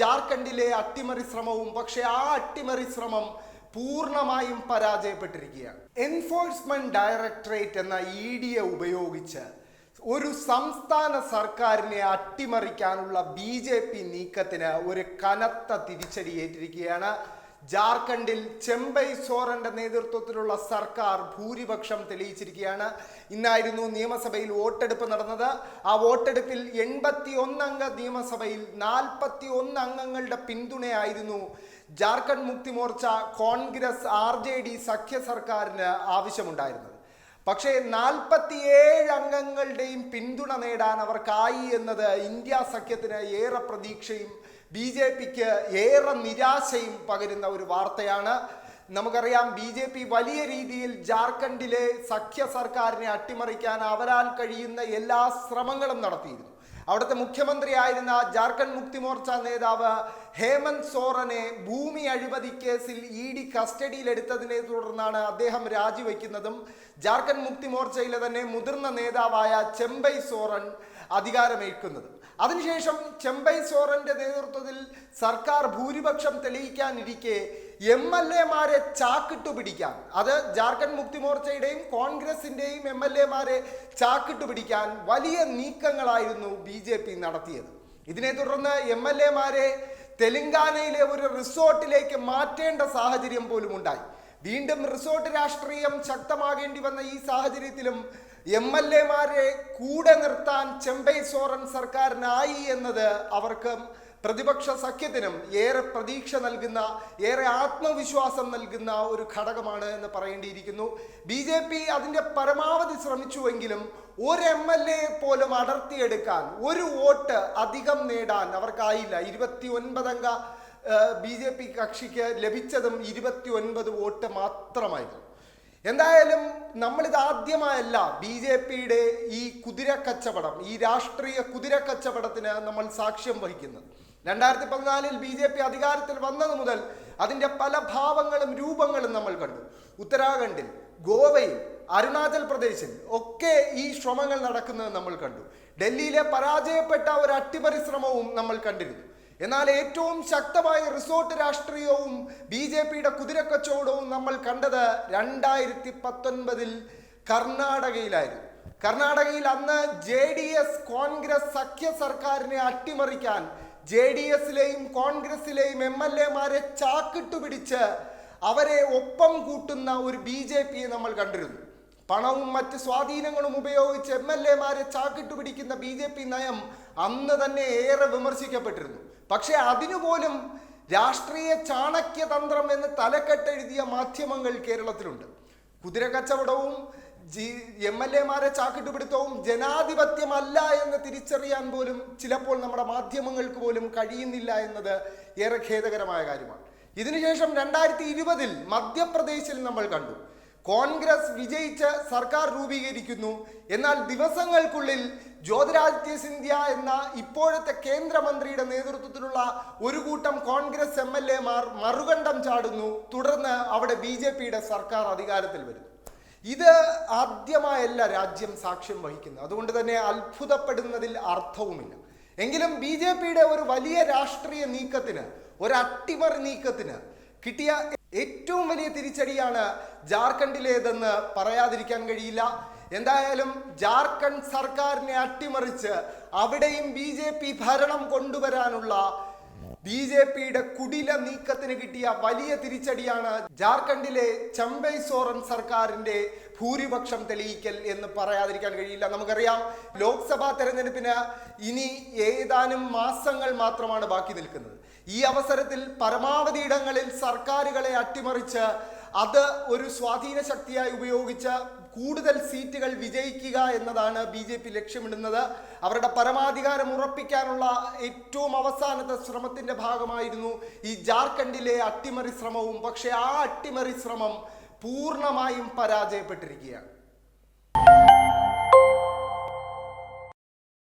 ജാർഖണ്ഡിലെ അട്ടിമറി ശ്രമവും പക്ഷെ ആ അട്ടിമറി ശ്രമം പൂർണമായും പരാജയപ്പെട്ടിരിക്കുകയാണ്. എൻഫോഴ്സ്മെന്റ് ഡയറക്ടറേറ്റ് എന്ന ഇ ഡിയെ ഉപയോഗിച്ച് ഒരു സംസ്ഥാന സർക്കാരിനെ അട്ടിമറിക്കാനുള്ള ബി ജെ പി നീക്കത്തിന് ഒരു കനത്ത തിരിച്ചടിയേറ്റിരിക്കുകയാണ് ജാർഖണ്ഡിൽ ചെമ്പൈ സോറന്റെ നേതൃത്വത്തിലുള്ള സർക്കാർ ഭൂരിപക്ഷം തെളിയിച്ചിരിക്കുകയാണ്. ഇന്നായിരുന്നു നിയമസഭയിൽ വോട്ടെടുപ്പ് നടന്നത്. ആ വോട്ടെടുപ്പിൽ എൺപത്തി ഒന്നംഗ നിയമസഭയിൽ നാൽപ്പത്തി ഒന്ന് അംഗങ്ങളുടെ പിന്തുണയായിരുന്നു ജാർഖണ്ഡ് മുക്തി മോർച്ച കോൺഗ്രസ് ആർ സഖ്യ സർക്കാരിന് ആവശ്യമുണ്ടായിരുന്നത്. പക്ഷേ നാൽപ്പത്തിയേഴ് അംഗങ്ങളുടെയും പിന്തുണ നേടാൻ അവർക്കായി എന്നത് ഇന്ത്യ സഖ്യത്തിന് ഏറെ പ്രതീക്ഷയും ബി ജെ പിക്ക് ഏറെ നിരാശയും പകരുന്ന ഒരു വാർത്തയാണ്. നമുക്കറിയാം ബി ജെ പി വലിയ രീതിയിൽ ജാർഖണ്ഡിലെ സഖ്യ സർക്കാരിനെ അട്ടിമറിക്കാൻ അവരാൽ കഴിയുന്ന എല്ലാ ശ്രമങ്ങളും നടത്തിയിരുന്നു. അവിടുത്തെ മുഖ്യമന്ത്രിയായിരുന്ന ജാർഖണ്ഡ് മുക്തി മോർച്ച നേതാവ് ഹേമന്ത് സോറനെ ഭൂമി അഴിമതി കേസിൽ ഇ ഡി കസ്റ്റഡിയിലെടുത്തതിനെ തുടർന്നാണ് അദ്ദേഹം രാജിവെക്കുന്നതും. ജാർഖണ്ഡ് മുക്തി മോർച്ചയിലെ തന്നെ മുതിർന്ന നേതാവായ ചെമ്പൈ സോറൻ അധികാരമേൽക്കുന്നതും. അതിനുശേഷം ചെമ്പൈ സോറന്റെ നേതൃത്വത്തിൽ സർക്കാർ ഭൂരിപക്ഷം തെളിയിക്കാനിരിക്കെ എം എൽ എമാരെ ചാക്കിട്ടു പിടിക്കാൻ അത് ജാർഖണ്ഡ് മുക്തി മോർച്ചയുടെയും കോൺഗ്രസിന്റെയും എം എൽ എമാരെ ചാക്കിട്ടു പിടിക്കാൻ വലിയ നീക്കങ്ങളായിരുന്നു ബി ജെ പി നടത്തിയത്. ഇതിനെ തുടർന്ന് എം എൽ എമാരെ തെലങ്കാനയിലെ ഒരു റിസോർട്ടിലേക്ക് മാറ്റേണ്ട സാഹചര്യം പോലും ഉണ്ടായി വീണ്ടും റിസോർട്ട് രാഷ്ട്രീയം ശക്തമാകേണ്ടി വന്ന ഈ സാഹചര്യത്തിലും എം എൽ എമാരെ കൂടെ നിർത്താൻ ചെമ്പൈ സോറൻ സർക്കാരിനായി എന്നത് അവർക്ക് പ്രതിപക്ഷ സഖ്യത്തിനും ഏറെ പ്രതീക്ഷ നൽകുന്ന ഏറെ ആത്മവിശ്വാസം നൽകുന്ന ഒരു ഘടകമാണ് എന്ന് പറയേണ്ടിയിരിക്കുന്നു. ബി ജെ പി അതിന്റെ പരമാവധി ശ്രമിച്ചുവെങ്കിലും ഒരു എം എൽ എ പോലും അടർത്തിയെടുക്കാൻ ഒരു വോട്ട് അധികം നേടാൻ അവർക്കായില്ല. ഇരുപത്തി ഒൻപതംഗ ബി ജെ പി കക്ഷിക്ക് ലഭിച്ചതും ഇരുപത്തി ഒൻപത് വോട്ട് മാത്രമായിരുന്നു. എന്തായാലും നമ്മളിത് ആദ്യമായല്ല ബി ജെ പിയുടെ ഈ കുതിര കച്ചവടം ഈ രാഷ്ട്രീയ കുതിര കച്ചവടത്തിന് നമ്മൾ സാക്ഷ്യം വഹിക്കുന്നത്. രണ്ടായിരത്തി പതിനാലിൽ ബി ജെ പി അധികാരത്തിൽ വന്നത് മുതൽ അതിന്റെ പല ഭാവങ്ങളും രൂപങ്ങളും നമ്മൾ കണ്ടു. ഉത്തരാഖണ്ഡിൽ ഗോവയിൽ അരുണാചൽ പ്രദേശിൽ ഒക്കെ ഈ ശ്രമങ്ങൾ നടക്കുന്നത് നമ്മൾ കണ്ടു. ഡൽഹിയിലെ പരാജയപ്പെട്ട ഒരു അട്ടിപരിശ്രമവും നമ്മൾ കണ്ടിരുന്നു. എന്നാൽ ഏറ്റവും ശക്തമായ റിസോർട്ട് രാഷ്ട്രീയവും ബി ജെ പിയുടെ കുതിരക്കച്ചവടവും നമ്മൾ കണ്ടത് രണ്ടായിരത്തി പത്തൊൻപതിൽ കർണാടകയിലായിരുന്നു. കർണാടകയിൽ അന്ന് ജെ ഡി എസ് കോൺഗ്രസ് സഖ്യ സർക്കാരിനെ അട്ടിമറിക്കാൻ ജെ ഡി എസിലെയും കോൺഗ്രസിലെയും എം എൽ എമാരെ ചാക്കിട്ടു പിടിച്ച് അവരെ ഒപ്പം കൂട്ടുന്ന ഒരു ബി ജെ പിയെ നമ്മൾ കണ്ടിരുന്നു. പണവും മറ്റ് സ്വാധീനങ്ങളും ഉപയോഗിച്ച് എം എൽ എമാരെ ചാക്കിട്ടു പിടിക്കുന്ന ബി ജെ പി നയം അന്ന് തന്നെ ഏറെ വിമർശിക്കപ്പെട്ടിരുന്നു. പക്ഷേ അതിനുപോലും രാഷ്ട്രീയ ചാണക്യതന്ത്രം എന്ന് തലക്കെട്ടെഴുതിയ മാധ്യമങ്ങൾ കേരളത്തിലുണ്ട്. കുതിര കച്ചവടവും ജി എം എൽ എമാരെ ചാക്കിട്ടുപിടുത്തവും ജനാധിപത്യമല്ല എന്ന് തിരിച്ചറിയാൻ പോലും ചിലപ്പോൾ നമ്മുടെ മാധ്യമങ്ങൾക്ക് പോലും കഴിയുന്നില്ല എന്നത് ഏറെ ഖേദകരമായ കാര്യമാണ്. ഇതിനുശേഷം രണ്ടായിരത്തി ഇരുപതിൽ മധ്യപ്രദേശിൽ നമ്മൾ കണ്ടു. കോൺഗ്രസ് വിജയിച്ച് സർക്കാർ രൂപീകരിക്കുന്നു. എന്നാൽ ദിവസങ്ങൾക്കുള്ളിൽ ജ്യോതിരാദിത്യ സിന്ധ്യ എന്ന ഇപ്പോഴത്തെ കേന്ദ്രമന്ത്രിയുടെ നേതൃത്വത്തിലുള്ള ഒരു കൂട്ടം കോൺഗ്രസ് എം എൽ എമാർ മറുകണ്ഠം ചാടുന്നു. തുടർന്ന് അവിടെ ബി ജെ പിയുടെ സർക്കാർ അധികാരത്തിൽ വരുന്നു. ഇത് ആദ്യമായല്ല രാജ്യം സാക്ഷ്യം വഹിക്കുന്നത്. അതുകൊണ്ട് തന്നെ അത്ഭുതപ്പെടുന്നതിൽ അർത്ഥവുമില്ല. എങ്കിലും ബി ജെ പിയുടെ ഒരു വലിയ രാഷ്ട്രീയ നീക്കത്തിന് ഒരു അട്ടിമറി നീക്കത്തിന് കിട്ടിയ ഏറ്റവും വലിയ തിരിച്ചടിയാണ് ജാർഖണ്ഡിലേതെന്ന് പറയാതിരിക്കാൻ കഴിയില്ല. എന്തായാലും ജാർഖണ്ഡ് സർക്കാരിനെ അട്ടിമറിച്ച് അവിടെയും ബി ഭരണം കൊണ്ടുവരാനുള്ള ബി ജെ പിയുടെ കുടില നീക്കത്തിന് കിട്ടിയ വലിയ തിരിച്ചടിയാണ് ജാർഖണ്ഡിലെ ചമ്പൈ സോറൻ സർക്കാരിന്റെ ഭൂരിപക്ഷം തെളിയിക്കൽ എന്ന് പറയാതിരിക്കാൻ കഴിയില്ല. നമുക്കറിയാം ലോക്സഭാ തെരഞ്ഞെടുപ്പിന് ഇനി ഏതാനും മാസങ്ങൾ മാത്രമാണ് ബാക്കി നിൽക്കുന്നത്. ഈ അവസരത്തിൽ പരമാവധി ഇടങ്ങളിൽ സർക്കാരുകളെ അട്ടിമറിച്ച് അത് ഒരു സ്വാധീന ശക്തിയായി ഉപയോഗിച്ച കൂടുതൽ സീറ്റുകൾ വിജയിക്കുക എന്നതാണ് ബി ജെ പി ലക്ഷ്യമിടുന്നത്. അവരുടെ പരമാധികാരം ഉറപ്പിക്കാനുള്ള ഏറ്റവും അവസാനത്തെ ശ്രമത്തിന്റെ ഭാഗമായിരുന്നു ഈ ജാർഖണ്ഡിലെ അട്ടിമറി ശ്രമവും. പക്ഷേ ആ അട്ടിമറി ശ്രമം പൂർണമായും പരാജയപ്പെട്ടിരിക്കുകയാണ്.